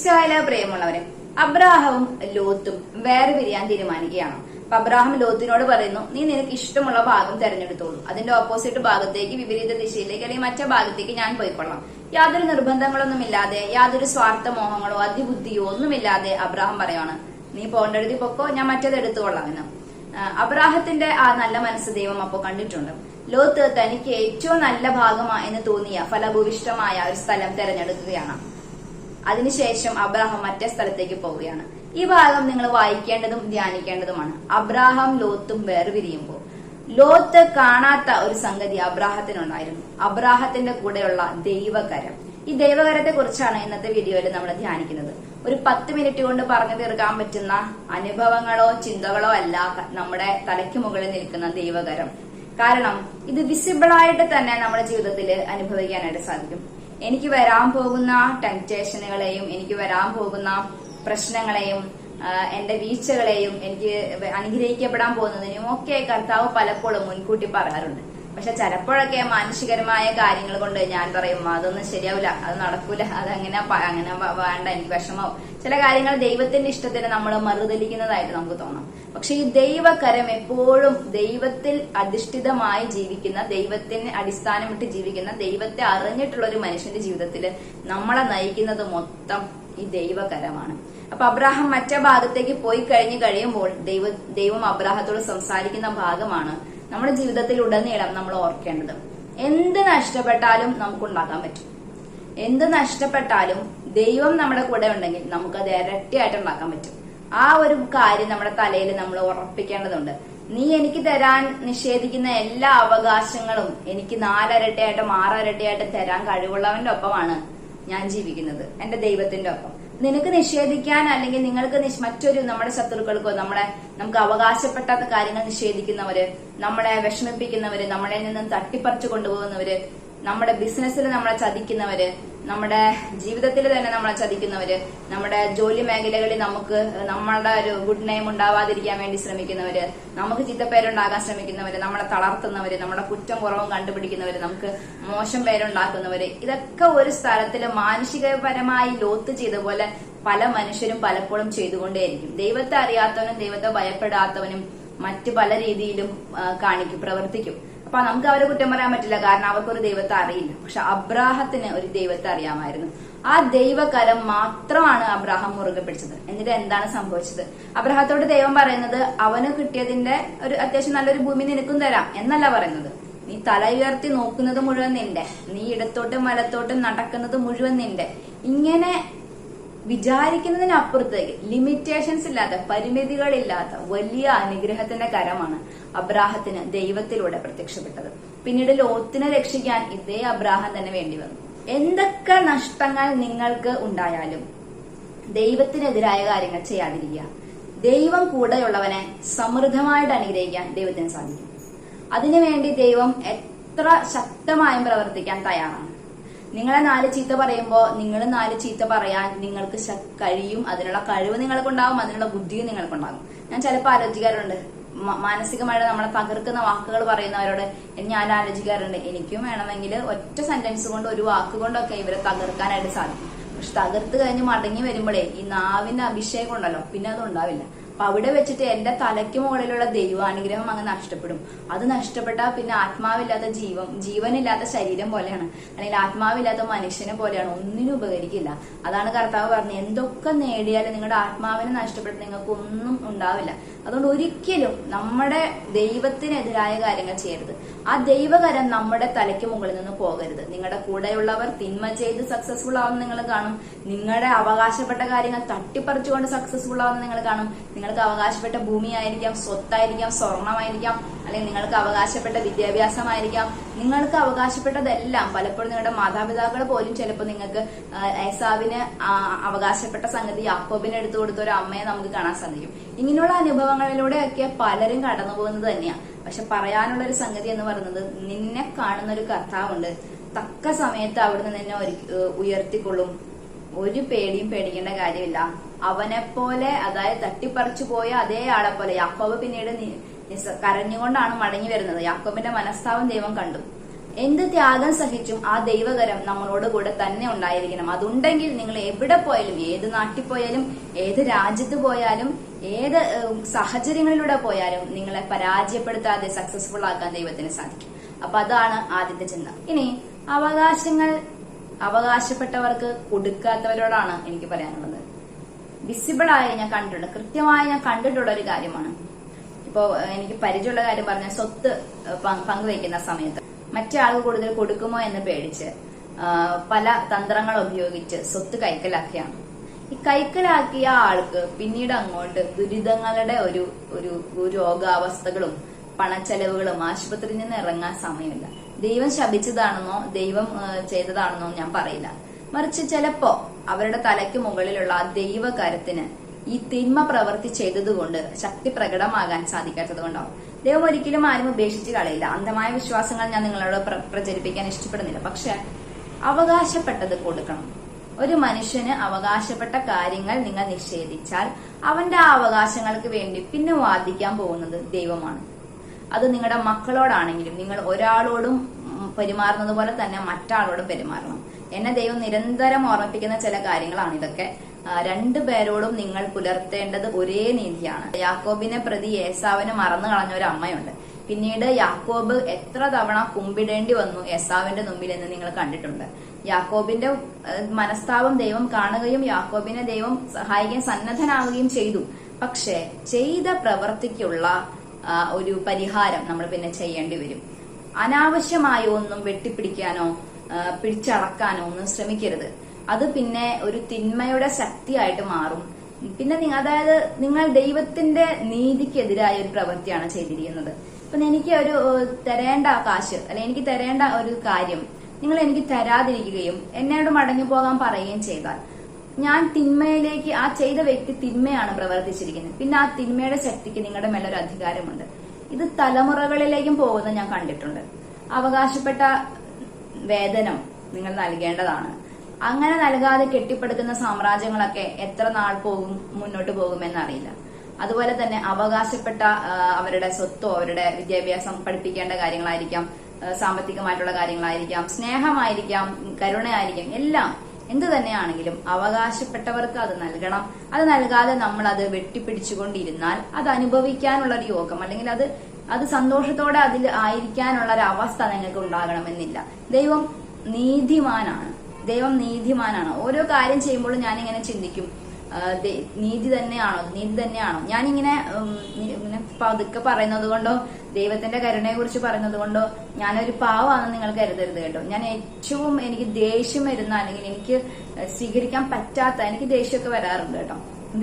ഇസ്രായേല പ്രിയമുള്ളവരെ അബ്രാഹവും ലോത്തും വേറെ പിരിയാൻ തീരുമാനിക്കുകയാണ്. അപ്പൊ അബ്രാഹം ലോത്തിനോട് പറയുന്നു നീ നിനക്ക് ഇഷ്ടമുള്ള ഭാഗം തെരഞ്ഞെടുത്തോളൂ. അതിന്റെ ഓപ്പോസിറ്റ് ഭാഗത്തേക്ക് വിപരീത ദിശയിലേക്ക് അല്ലെങ്കിൽ മറ്റേ ഭാഗത്തേക്ക് ഞാൻ പോയിക്കൊള്ളാം. യാതൊരു നിർബന്ധങ്ങളൊന്നുമില്ലാതെ യാതൊരു സ്വാർത്ഥ മോഹങ്ങളോ അതിബുദ്ധിയോ ഒന്നുമില്ലാതെ അബ്രാഹം പറയാണ് നീ പോകേണ്ടടുത്ത് പൊക്കോ ഞാൻ മറ്റേത് എടുത്തുകൊള്ളാം എന്ന്. അബ്രാഹത്തിന്റെ ആ നല്ല മനസ്സ് ദൈവം അപ്പോ കണ്ടിട്ടുണ്ട്. ലോത്ത് തനിക്ക് ഏറ്റവും നല്ല ഭാഗമാ എന്ന് തോന്നിയ ഫലഭൂവിഷ്ടമായ ഒരു സ്ഥലം തെരഞ്ഞെടുക്കുകയാണ്. അതിനുശേഷം അബ്രാഹാം മറ്റേ സ്ഥലത്തേക്ക് പോവുകയാണ്. ഈ ഭാഗം നിങ്ങൾ വായിക്കേണ്ടതും ധ്യാനിക്കേണ്ടതുമാണ്. അബ്രാഹാം ലോത്തും വേർപിരിയുമ്പോൾ. ലോത്ത് കാണാത്ത ഒരു സംഗതി അബ്രാഹത്തിനുണ്ടായിരുന്നു. അബ്രാഹത്തിന്റെ കൂടെയുള്ള ദൈവകരം. ഈ ദൈവകരത്തെ കുറിച്ചാണ് ഇന്നത്തെ വീഡിയോയിൽ നമ്മൾ ധ്യാനിക്കുന്നത്. ഒരു പത്ത് മിനിറ്റ് കൊണ്ട് പറഞ്ഞു തീർക്കാൻ പറ്റുന്ന അനുഭവങ്ങളോ ചിന്തകളോ അല്ല നമ്മുടെ തലയ്ക്ക് മുകളിൽ നിൽക്കുന്ന ദൈവകരം. കാരണം ഇത് വിസിബിൾ ആയിട്ട് തന്നെ നമ്മുടെ ജീവിതത്തിൽ അനുഭവിക്കാനായിട്ട് സാധിക്കും. എനിക്ക് വരാൻ പോകുന്ന ടെംപ്റ്റേഷനുകളെയും എനിക്ക് വരാൻ പോകുന്ന പ്രശ്നങ്ങളെയും എന്റെ വീഴ്ചകളെയും എനിക്ക് അനുഗ്രഹിക്കപ്പെടാൻ പോകുന്നതിനും ഒക്കെ കർത്താവ് പലപ്പോഴും മുൻകൂട്ടി പറയാറുണ്ട് പക്ഷെ ചിലപ്പോഴൊക്കെ മാനുഷികരമായ കാര്യങ്ങൾ കൊണ്ട് ഞാൻ പറയും അതൊന്നും ശരിയാവില്ല അത് നടക്കൂല അതങ്ങനെ അങ്ങനെ വേണ്ട എനിക്ക് വിഷമാവും ചില കാര്യങ്ങൾ ദൈവത്തിന്റെ ഇഷ്ടത്തിന് നമ്മൾ മറുതലിക്കുന്നതായിട്ട് നമുക്ക് തോന്നാം. പക്ഷെ ഈ ദൈവകരം എപ്പോഴും ദൈവത്തിൽ അധിഷ്ഠിതമായി ജീവിക്കുന്ന ദൈവത്തിന് അടിസ്ഥാനമിട്ട് ജീവിക്കുന്ന ദൈവത്തെ അറിഞ്ഞിട്ടുള്ള ഒരു മനുഷ്യന്റെ ജീവിതത്തിൽ നമ്മളെ നയിക്കുന്നത് മൊത്തം ഈ ദൈവകരമാണ്. അപ്പൊ അബ്രാഹം മറ്റേ ഭാഗത്തേക്ക് പോയി കഴിഞ്ഞു കഴിയുമ്പോൾ ദൈവ ദൈവം അബ്രാഹത്തോട് സംസാരിക്കുന്ന ഭാഗമാണ് നമ്മുടെ ജീവിതത്തിൽ ഉടനീളം നമ്മൾ ഓർക്കേണ്ടത്. എന്ത് നഷ്ടപ്പെട്ടാലും നമുക്ക് ഉണ്ടാക്കാൻ പറ്റും. എന്ത് നഷ്ടപ്പെട്ടാലും ദൈവം നമ്മുടെ കൂടെ ഉണ്ടെങ്കിൽ നമുക്ക് നമുക്കത് ഇരട്ടിയായിട്ട് ഉണ്ടാക്കാൻ പറ്റും. ആ ഒരു കാര്യം നമ്മുടെ തലയിൽ നമ്മൾ ഉറപ്പിക്കേണ്ടതുണ്ട്. നീ എനിക്ക് തരാൻ നിഷേധിക്കുന്ന എല്ലാ അവകാശങ്ങളും എനിക്ക് നാലരട്ടിയായിട്ടും ആറരട്ടിയായിട്ടും തരാൻ കഴിവുള്ളവന്റെ ഒപ്പമാണ് ഞാൻ ജീവിക്കുന്നത്. എന്റെ ദൈവത്തിന്റെ ഒപ്പം. നിനക്ക് നിഷേധിക്കാൻ അല്ലെങ്കിൽ നിങ്ങൾക്ക് മറ്റൊരു നമ്മുടെ ശത്രുക്കൾക്കോ നമ്മളെ നമുക്ക് അവകാശപ്പെട്ടാത്ത കാര്യങ്ങൾ നിഷേധിക്കുന്നവര് നമ്മളെ വിഷമിപ്പിക്കുന്നവര് നമ്മളെ നിന്നും തട്ടിപ്പറിച്ചു കൊണ്ടുപോകുന്നവര് നമ്മുടെ ബിസിനസ്സിൽ നമ്മളെ ചതിക്കുന്നവര് നമ്മുടെ ജീവിതത്തിൽ തന്നെ നമ്മളെ ചതിക്കുന്നവര് നമ്മുടെ ജോലി മേഖലകളിൽ നമുക്ക് നമ്മളുടെ ഒരു ഗുഡ് നെയിം ഉണ്ടാവാതിരിക്കാൻ വേണ്ടി ശ്രമിക്കുന്നവര് നമുക്ക് ചിത്തപ്പേരുണ്ടാകാൻ ശ്രമിക്കുന്നവര് നമ്മളെ തളർത്തുന്നവര് നമ്മുടെ കുറ്റം കുറവും കണ്ടുപിടിക്കുന്നവര് നമുക്ക് മോശം പേരുണ്ടാക്കുന്നവര് ഇതൊക്കെ ഒരു സ്ഥലത്തിൽ മാനുഷികപരമായി ലോത്ത് ചെയ്ത പോലെ പല മനുഷ്യരും പലപ്പോഴും ചെയ്തുകൊണ്ടേയിരിക്കും. ദൈവത്തെ അറിയാത്തവനും ദൈവത്തെ ഭയപ്പെടാത്തവനും മറ്റു പല രീതിയിലും കാണിക്കും പ്രവർത്തിക്കും. അപ്പൊ നമുക്ക് അവരെ കുറ്റം പറയാൻ പറ്റില്ല. കാരണം അവർക്കൊരു ദൈവത്തെ അറിയില്ല. പക്ഷെ അബ്രാഹത്തിന് ഒരു ദൈവത്തെ അറിയാമായിരുന്നു. ആ ദൈവകരം മാത്രമാണ് അബ്രാഹം മുറുകെ പിടിച്ചത്. എന്നിട്ട് എന്താണ് സംഭവിച്ചത്? അബ്രാഹത്തോട് ദൈവം പറയുന്നത് അവന് കിട്ടിയതിന്റെ ഒരു അത്യാവശ്യം നല്ലൊരു ഭൂമി നിനക്കും തരാം എന്നല്ല പറയുന്നത്. നീ തല ഉയർത്തി നോക്കുന്നത് മുഴുവൻ നിന്റെ. നീ ഇടത്തോട്ടും വലത്തോട്ടും നടക്കുന്നത് മുഴുവൻ നിന്റെ. ഇങ്ങനെ വിചാരിക്കുന്നതിനപ്പുറത്തേക്ക് ലിമിറ്റേഷൻസ് ഇല്ലാത്ത പരിമിതികളില്ലാത്ത വലിയ അനുഗ്രഹത്തിന്റെ കരമാണ് അബ്രാഹത്തിന് ദൈവത്തിലൂടെ പ്രത്യക്ഷപ്പെട്ടത്. പിന്നീട് ലോത്തിനെ രക്ഷിക്കാൻ ഇതേ അബ്രാഹം തന്നെ വേണ്ടി വന്നു. എന്തൊക്കെ നഷ്ടങ്ങൾ നിങ്ങൾക്ക് ഉണ്ടായാലും ദൈവത്തിനെതിരായ കാര്യങ്ങൾ ചെയ്യാതിരിക്കുക. ദൈവം കൂടെയുള്ളവനെ സമൃദ്ധമായിട്ട് അനുഗ്രഹിക്കാൻ ദൈവത്തിന് സാധിക്കും. അതിനുവേണ്ടി ദൈവം എത്ര ശക്തമായും പ്രവർത്തിക്കാൻ തയ്യാറാണ്. നിങ്ങളെ നാല് ചീത്ത പറയുമ്പോൾ നിങ്ങൾ നാല് ചീത്ത പറയാൻ നിങ്ങൾക്ക് കഴിയും. അതിനുള്ള കഴിവ് നിങ്ങൾക്കുണ്ടാവും അതിനുള്ള ബുദ്ധിയും നിങ്ങൾക്കുണ്ടാകും. ഞാൻ ചിലപ്പോൾ ആലോചിക്കാറുണ്ട്. മാനസികമായിട്ട് നമ്മളെ തകർക്കുന്ന വാക്കുകൾ പറയുന്നവരോട് ഞാൻ ആലോചിക്കാറുണ്ട്. എനിക്കും വേണമെങ്കിൽ ഒറ്റ സെന്റൻസ് കൊണ്ട് ഒരു വാക്ക് കൊണ്ടൊക്കെ ഇവരെ തകർക്കാനായിട്ട് സാധിക്കും. പക്ഷെ തകർത്ത് കഴിഞ്ഞ് മടങ്ങി വരുമ്പോഴേ ഈ നാവിന്റെ അഭിഷേകം ഉണ്ടല്ലോ പിന്നെ അത് ഉണ്ടാവില്ല അപ്പൊ അവിടെ വെച്ചിട്ട് എന്റെ തലയ്ക്ക് മുകളിലുള്ള ദൈവാനുഗ്രഹം അങ്ങ് നഷ്ടപ്പെടും. അത് നഷ്ടപ്പെട്ടാൽ പിന്നെ ആത്മാവില്ലാത്ത ജീവൻ ജീവനില്ലാത്ത ശരീരം പോലെയാണ്. അല്ലെങ്കിൽ ആത്മാവില്ലാത്ത മനുഷ്യനെ പോലെയാണ്. ഒന്നിനും ഉപകരിക്കില്ല. അതാണ് കർത്താവ് പറഞ്ഞത്. എന്തൊക്കെ നേടിയാലും നിങ്ങളുടെ ആത്മാവിനെ നഷ്ടപ്പെട്ട് നിങ്ങൾക്ക് ഒന്നും ഉണ്ടാവില്ല. അതുകൊണ്ട് ഒരിക്കലും നമ്മുടെ ദൈവത്തിനെതിരായ കാര്യങ്ങൾ ചെയ്യരുത്. ആ ദൈവകരം നമ്മുടെ തലയ്ക്ക് മുകളിൽ നിന്ന് പോകരുത്. നിങ്ങളുടെ കൂടെയുള്ളവർ തിന്മ ചെയ്ത് സക്സസ്ഫുൾ ആവുന്ന നിങ്ങൾ കാണും. നിങ്ങളുടെ അവകാശപ്പെട്ട കാര്യങ്ങൾ തട്ടിപ്പറിച്ചുകൊണ്ട് സക്സസ്ഫുൾ ആവുന്ന നിങ്ങൾ കാണും. നിങ്ങൾക്ക് അവകാശപ്പെട്ട ഭൂമിയായിരിക്കാം സ്വത്തായിരിക്കാം സ്വർണമായിരിക്കാം അല്ലെങ്കിൽ നിങ്ങൾക്ക് അവകാശപ്പെട്ട വിദ്യാഭ്യാസമായിരിക്കാം. നിങ്ങൾക്ക് അവകാശപ്പെട്ടതെല്ലാം പലപ്പോഴും നിങ്ങളുടെ മാതാപിതാക്കൾ പോലും ചിലപ്പോൾ നിങ്ങൾക്ക് ഏസാവിന് അവകാശപ്പെട്ട സംഗതി അപ്പോബിന് എടുത്തു കൊടുത്ത ഒരു അമ്മയെ നമുക്ക് കാണാൻ സാധിക്കും. ഇങ്ങനെയുള്ള അനുഭവങ്ങളിലൂടെയൊക്കെ പലരും കടന്നു പോകുന്നത് തന്നെയാണ് പക്ഷെ പറയാനുള്ള ഒരു സംഗതി എന്ന് പറയുന്നത് നിന്നെ കാണുന്ന ഒരു കർത്താവുണ്ട്. തക്ക സമയത്ത് അവിടുന്ന് നിന്നെ ഉയർത്തിക്കൊള്ളും. ഒരു പേടിയും പേടിക്കേണ്ട കാര്യമില്ല. അവനെ പോലെ അതായത് തട്ടിപ്പറിച്ചു പോയ അതേ ആളെ പോലെ യാക്കോബ് പിന്നീട് കരഞ്ഞുകൊണ്ടാണ് മടങ്ങി വരുന്നത്. യാക്കോബിന്റെ മനസ്താവം ദൈവം കണ്ടു. എന്ത് ത്യാഗം സഹിച്ചും ആ ദൈവകരം നമ്മളോട് കൂടെ തന്നെ ഉണ്ടായിരിക്കണം. അതുണ്ടെങ്കിൽ നിങ്ങൾ എവിടെ പോയാലും ഏത് നാട്ടിൽ പോയാലും ഏത് രാജ്യത്ത് പോയാലും ഏത് സാഹചര്യങ്ങളിലൂടെ പോയാലും നിങ്ങളെ പരാജയപ്പെടുത്താതെ സക്സസ്ഫുൾ ആക്കാൻ ദൈവത്തിന് സാധിക്കും. അപ്പൊ അതാണ് ആദ്യത്തെ ചിന്ത. ഇനി അവകാശങ്ങൾ അവകാശപ്പെട്ടവർക്ക് കൊടുക്കാത്തവരോടാണ് എനിക്ക് പറയാനുള്ളത്. വിസിബിൾ ആയി ഞാൻ കണ്ടിട്ടുണ്ട്. കൃത്യമായി ഞാൻ കണ്ടിട്ടുള്ള ഒരു കാര്യമാണ്. ഇപ്പോ എനിക്ക് പരിചയമുള്ള കാര്യം പറഞ്ഞ സ്വത്ത് പങ്ക് പങ്കുവയ്ക്കുന്ന സമയത്ത് മറ്റേ ആൾക്ക് കൂടുതൽ കൊടുക്കുമോ എന്ന് പേടിച്ച് പല തന്ത്രങ്ങൾ ഉപയോഗിച്ച് സ്വത്ത് കൈക്കലാക്കിയാണ് ഈ കൈക്കലാക്കിയ ആൾക്ക് പിന്നീട് അങ്ങോട്ട് ദുരിതങ്ങളുടെ ഒരു ഒരു രോഗാവസ്ഥകളും പണച്ചെലവുകളും ആശുപത്രിയിൽ നിന്ന് ഇറങ്ങാൻ സമയമില്ല. ദൈവം ശപിച്ചതാണെന്നോ ദൈവം ചെയ്തതാണെന്നോ ഞാൻ പറയില്ല. മറിച്ച് ചിലപ്പോ അവരുടെ തലയ്ക്ക് മുകളിലുള്ള ആ ദൈവകരത്തിന് ഈ തിന്മ പ്രവൃത്തി ചെയ്തതുകൊണ്ട് ശക്തി പ്രകടമാകാൻ സാധിക്കാത്തത് കൊണ്ടാവും ദൈവം ഒരിക്കലും ആരും ഉപേക്ഷിച്ച് കളയില്ല. അന്ധമായ വിശ്വാസങ്ങൾ ഞാൻ നിങ്ങളോട് പ്രചരിപ്പിക്കാൻ ഇഷ്ടപ്പെടുന്നില്ല. പക്ഷെ അവകാശപ്പെട്ടത് കൊടുക്കണം. ഒരു മനുഷ്യന് അവകാശപ്പെട്ട കാര്യങ്ങൾ നിങ്ങൾ നിഷേധിച്ചാൽ അവന്റെ ആ അവകാശങ്ങൾക്ക് വേണ്ടി പിന്നെ വാദിക്കാൻ പോകുന്നത് ദൈവമാണ്. അത് നിങ്ങളുടെ മക്കളോടാണെങ്കിലും നിങ്ങൾ ഒരാളോടും പെരുമാറുന്നത് പോലെ തന്നെ മറ്റാളോടും പെരുമാറണം. എന്നെ ദൈവം നിരന്തരം ഓർമ്മിപ്പിക്കുന്ന ചില കാര്യങ്ങളാണ് ഇതൊക്കെ. രണ്ടു പേരോടും നിങ്ങൾ പുലർത്തേണ്ടത് ഒരേ നീതിയാണ്. യാക്കോബിനെ പ്രതി ഏസാവിനെ മറന്നു കളഞ്ഞ ഒരു അമ്മയുണ്ട്. പിന്നീട് യാക്കോബ് എത്ര തവണ കുമ്പിടേണ്ടി വന്നു ഏസാവിന്റെ മുമ്പിൽ എന്ന് നിങ്ങൾ കണ്ടിട്ടുണ്ട്. യാക്കോബിന്റെ മനസ്താപം ദൈവം കാണുകയും യാക്കോബിനെ ദൈവം സഹായിക്കാൻ സന്നദ്ധനാവുകയും ചെയ്തു. പക്ഷേ ചെയ്ത പ്രവൃത്തിക്കുള്ള ആ, ഒരു പരിഹാരം നമ്മൾ പിന്നെ ചെയ്യേണ്ടി വരും. അനാവശ്യമായ ഒന്നും വെട്ടിപ്പിടിക്കാനോ പിടിച്ചടക്കാനോ ഒന്നും ശ്രമിക്കരുത്. അത് പിന്നെ ഒരു തിന്മയുടെ ശക്തിയായിട്ട് മാറും. പിന്നെ അതായത് നിങ്ങൾ ദൈവത്തിന്റെ നീതിക്കെതിരായ ഒരു പ്രവൃത്തിയാണ് ചെയ്തിരിക്കുന്നത്. ഇപ്പൊ എനിക്ക് ഒരു തരേണ്ട കാശ് അല്ലെ എനിക്ക് തരേണ്ട ഒരു കാര്യം നിങ്ങൾ എനിക്ക് തരാതിരിക്കുകയും എന്നോട് മടങ്ങി പോകാൻ പറയുകയും ചെയ്താൽ ഞാൻ തിന്മയിലേക്ക് ആ ചെയ്ത വ്യക്തി തിന്മയാണ് പ്രവർത്തിച്ചിരിക്കുന്നത്. പിന്നെ ആ തിന്മയുടെ ശക്തിക്ക് നിങ്ങളുടെ മേലൊരു അധികാരമുണ്ട്. ഇത് തലമുറകളിലേക്കും പോകുന്നത് ഞാൻ കണ്ടിട്ടുണ്ട്. അവകാശപ്പെട്ട വേതനം നിങ്ങൾ നൽകേണ്ടതാണ്. അങ്ങനെ നൽകാതെ കെട്ടിപ്പടുക്കുന്ന സാമ്രാജ്യങ്ങളൊക്കെ എത്ര നാൾ പോകും മുന്നോട്ട് പോകുമെന്നറിയില്ല. അതുപോലെ തന്നെ അവകാശപ്പെട്ട അവരുടെ സ്വത്തോ അവരുടെ വിദ്യാഭ്യാസം പഠിപ്പിക്കേണ്ട കാര്യങ്ങളായിരിക്കാം സാമ്പത്തികമായിട്ടുള്ള കാര്യങ്ങളായിരിക്കാം സ്നേഹമായിരിക്കാം കരുണയായിരിക്കാം എല്ലാം എന്ത് തന്നെയാണെങ്കിലും അവകാശപ്പെട്ടവർക്ക് അത് നൽകണം. അത് നൽകാതെ നമ്മൾ അത് വെട്ടിപ്പിടിച്ചുകൊണ്ടിരുന്നാൽ അത് അനുഭവിക്കാനുള്ള ഒരു യോഗം അല്ലെങ്കിൽ അത് അത് സന്തോഷത്തോടെ അതിൽ ആയിരിക്കാനുള്ള ഒരു അവസ്ഥ നിങ്ങൾക്ക് ഉണ്ടാകണമെന്നില്ല ദൈവം നീതിമാനാണ്. ദൈവം നീതിമാനാണ്. ഓരോ കാര്യം ചെയ്യുമ്പോഴും ഞാനിങ്ങനെ ചിന്തിക്കും. നീതി തന്നെയാണോ? നീതി തന്നെയാണോ? ഞാനിങ്ങനെ ഇങ്ങനെ പതുക്കെ പറയുന്നത് കൊണ്ടോ ദൈവത്തിന്റെ കരുണയെ കുറിച്ച് പറയുന്നത് കൊണ്ടോ ഞാനൊരു പാവമാണെന്ന് നിങ്ങൾ കരുതരുത് കേട്ടോ. ഞാൻ ഏറ്റവും എനിക്ക് ദേഷ്യം വരുന്ന അല്ലെങ്കിൽ എനിക്ക് സ്വീകരിക്കാൻ പറ്റാത്ത എനിക്ക് ദേഷ്യമൊക്കെ വരാറുണ്ട് കേട്ടോ.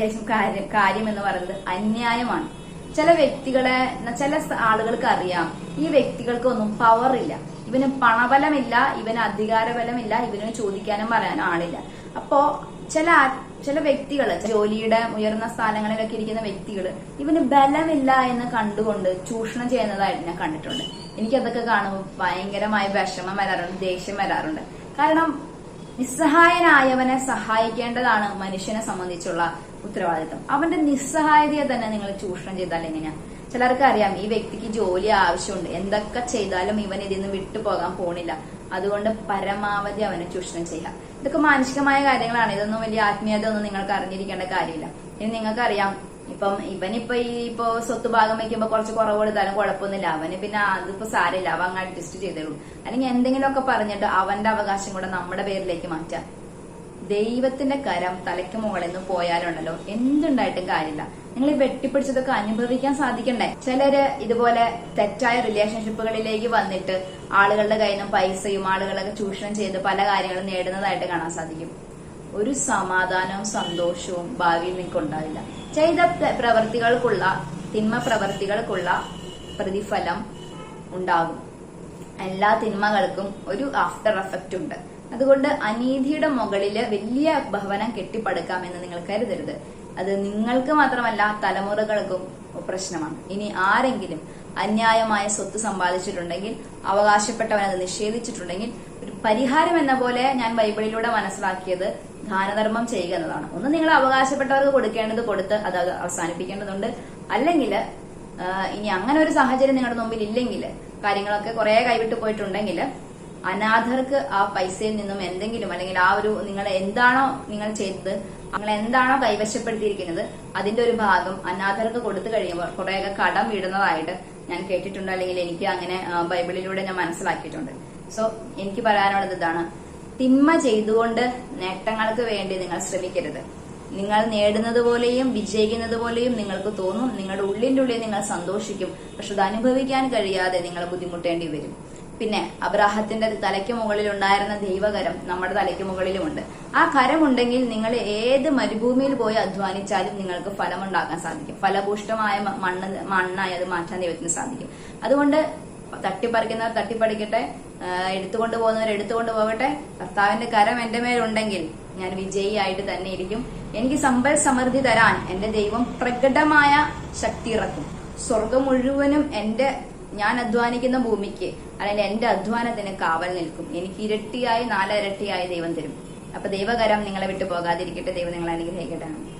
ദേഷ്യം കാര്യം കാര്യം എന്ന് പറയുന്നത് അന്യായമാണ്. ചില വ്യക്തികളെ ചില ആളുകൾക്ക് അറിയാം. ഈ വ്യക്തികൾക്കൊന്നും പവർ ഇല്ല. ഇവന് പണബലമില്ല ഇവന് അധികാരബലമില്ല ഇവന് ചോദിക്കാനും പറയാനും ആളില്ല. അപ്പോ ചില ചില വ്യക്തികൾ ജോലിയുടെ ഉയർന്ന സ്ഥാനങ്ങളിലൊക്കെ ഇരിക്കുന്ന വ്യക്തികൾ ഇവന് ബലമില്ല എന്ന് കണ്ടുകൊണ്ട് ചൂഷണം ചെയ്യുന്നതായിട്ട് ഞാൻ കണ്ടിട്ടുണ്ട്. എനിക്കതൊക്കെ കാണുമ്പോൾ ഭയങ്കരമായ വിഷമം വരാറുണ്ട് ദേഷ്യം വരാറുണ്ട്. കാരണം നിസ്സഹായനായവനെ സഹായിക്കേണ്ടതാണ് മനുഷ്യനെ സംബന്ധിച്ചുള്ള ഉത്തരവാദിത്തം അവന്റെ നിസ്സഹായതയെ തന്നെ നിങ്ങൾ ചൂഷണം ചെയ്താൽ എങ്ങനെയാ? ചിലർക്ക് അറിയാം ഈ വ്യക്തിക്ക് ജോലി ആവശ്യമുണ്ട്. എന്തൊക്കെ ചെയ്താലും ഇവൻ ഇതിൽ നിന്ന് വിട്ടുപോകാൻ പോണില്ല. അതുകൊണ്ട് പരമാവധി അവനെ ചൂഷണം ചെയ്യാം ഇതൊക്കെ മാനസികമായ കാര്യങ്ങളാണ്. ഇതൊന്നും വലിയ ആത്മീയത ഒന്നും നിങ്ങൾക്ക് അറിഞ്ഞിരിക്കേണ്ട കാര്യമില്ല. ഇനി നിങ്ങൾക്കറിയാം ഇപ്പം ഇവനിപ്പോ ഈ ഇപ്പോ സ്വത്ത് ഭാഗം വെക്കുമ്പോ കുറച്ച് കുറവ് കൊടുത്താലും കുഴപ്പമൊന്നുമില്ല. അവന് പിന്നെ അതിപ്പോ സാരമില്ല. അവൻ അങ്ങ് അഡ്ജസ്റ്റ് ചെയ്തോളും അല്ലെങ്കിൽ എന്തെങ്കിലുമൊക്കെ പറഞ്ഞിട്ട് അവന്റെ അവകാശം കൂടെ നമ്മുടെ പേരിലേക്ക് മാറ്റാം ദൈവത്തിന്റെ കരം തലയ്ക്ക് മുകളിൽ പോയാലുണ്ടല്ലോ? എന്തുണ്ടായിട്ടും കാര്യമില്ല. നിങ്ങൾ ഈ വെട്ടിപ്പിടിച്ചതൊക്കെ അനുഭവിക്കാൻ സാധിക്കണ്ടേ? ചിലര് ഇതുപോലെ തെറ്റായ റിലേഷൻഷിപ്പുകളിലേക്ക് വന്നിട്ട് ആളുകളുടെ കയ്യിൽ നിന്നും പൈസയും ആളുകളൊക്കെ ചൂഷണം ചെയ്ത് പല കാര്യങ്ങളും നേടുന്നതായിട്ട് കാണാൻ സാധിക്കും. ഒരു സമാധാനവും സന്തോഷവും ഭാവിയിൽ നിങ്ങൾക്ക് ഉണ്ടാവില്ല. ചെയ്ത പ്രവർത്തികൾക്കുള്ള തിന്മ പ്രവർത്തികൾക്കുള്ള പ്രതിഫലം ഉണ്ടാകും. എല്ലാ തിന്മകൾക്കും ഒരു ആഫ്റ്റർ എഫക്റ്റ് ഉണ്ട്. അതുകൊണ്ട് അനീതിയുടെ മുകളിൽ വലിയ ഭവനം കെട്ടിപ്പടുക്കാമെന്ന് നിങ്ങൾ കരുതരുത്. അത് നിങ്ങൾക്ക് മാത്രമല്ല തലമുറകൾക്കും പ്രശ്നമാണ്. ഇനി ആരെങ്കിലും അന്യായമായ സ്വത്ത് സമ്പാദിച്ചിട്ടുണ്ടെങ്കിൽ അവകാശപ്പെട്ടവൻ അത് നിഷേധിച്ചിട്ടുണ്ടെങ്കിൽ ഒരു പരിഹാരം എന്ന പോലെ ഞാൻ ബൈബിളിലൂടെ മനസ്സിലാക്കിയത് ദാനധർമ്മം ചെയ്യുക എന്നതാണ്. ഒന്ന് നിങ്ങൾ അവകാശപ്പെട്ടവർക്ക് കൊടുക്കേണ്ടത് കൊടുത്ത് അത് അവസാനിപ്പിക്കേണ്ടതുണ്ട്. അല്ലെങ്കിൽ ഇനി അങ്ങനെ ഒരു സാഹചര്യം നിങ്ങളുടെ മുമ്പിൽ ഇല്ലെങ്കിൽ കാര്യങ്ങളൊക്കെ കുറെ കൈവിട്ട് പോയിട്ടുണ്ടെങ്കിൽ അനാഥർക്ക് ആ പൈസയിൽ നിന്നും എന്തെങ്കിലും അല്ലെങ്കിൽ ആ ഒരു നിങ്ങൾ എന്താണോ നിങ്ങൾ ചെയ്തത് നിങ്ങൾ എന്താണോ കൈവശപ്പെടുത്തിയിരിക്കുന്നത് അതിന്റെ ഒരു ഭാഗം അനാഥർക്ക് കൊടുത്തു കഴിയുമ്പോൾ കുറേയൊക്കെ കടം വീടുന്നതായിട്ട് ഞാൻ കേട്ടിട്ടുണ്ട് അല്ലെങ്കിൽ എനിക്ക് അങ്ങനെ ബൈബിളിലൂടെ ഞാൻ മനസ്സിലാക്കിയിട്ടുണ്ട്. സോ എനിക്ക് പറയാനുള്ളത് ഇതാണ്. തിന്മ ചെയ്തുകൊണ്ട് നേട്ടങ്ങൾക്ക് വേണ്ടി നിങ്ങൾ ശ്രമിക്കരുത്. നിങ്ങൾ നേടുന്നത് പോലെയും വിജയിക്കുന്നത് പോലെയും നിങ്ങൾക്ക് തോന്നും നിങ്ങളുടെ ഉള്ളിന്റെ ഉള്ളിൽ നിങ്ങൾ സന്തോഷിക്കും പക്ഷെ അത് അനുഭവിക്കാൻ കഴിയാതെ നിങ്ങൾ ബുദ്ധിമുട്ടേണ്ടി വരും. പിന്നെ അബ്രാഹത്തിന്റെ തലയ്ക്ക് മുകളിൽ ഉണ്ടായിരുന്ന ദൈവകരം നമ്മുടെ തലയ്ക്ക് മുകളിലുമുണ്ട്. ആ കരമുണ്ടെങ്കിൽ നിങ്ങൾ ഏത് മരുഭൂമിയിൽ പോയി അധ്വാനിച്ചാലും നിങ്ങൾക്ക് ഫലമുണ്ടാക്കാൻ സാധിക്കും. ഫലഭൂഷ്ടമായ മണ്ണ് മണ്ണായി അത് മാറ്റാൻ ദൈവത്തിന് സാധിക്കും. അതുകൊണ്ട് തട്ടിപ്പറിക്കുന്നവർ തട്ടിപ്പറിക്കട്ടെ എടുത്തുകൊണ്ട് പോകുന്നവർ എടുത്തുകൊണ്ട് പോകട്ടെ. കർത്താവിന്റെ കരം എന്റെ മേലുണ്ടെങ്കിൽ ഞാൻ വിജയിയായിട്ട് തന്നെ ഇരിക്കും. എനിക്ക് സമ്പൽ സമൃദ്ധി തരാൻ എന്റെ ദൈവം പ്രകടമായ ശക്തി ഇറക്കും. സ്വർഗം മുഴുവനും എന്റെ ഞാൻ അധ്വാനിക്കുന്ന ഭൂമിക്ക് അല്ലെങ്കിൽ എന്റെ അധ്വാനത്തിന് കാവൽ നിൽക്കും. എനിക്ക് ഇരട്ടിയായി നാലരട്ടിയായി ദൈവം തരും. അപ്പൊ ദൈവകരം നിങ്ങളെ വിട്ടു പോകാതിരിക്കട്ടെ ദൈവം നിങ്ങളെ അനുഗ്രഹിക്കട്ടെ.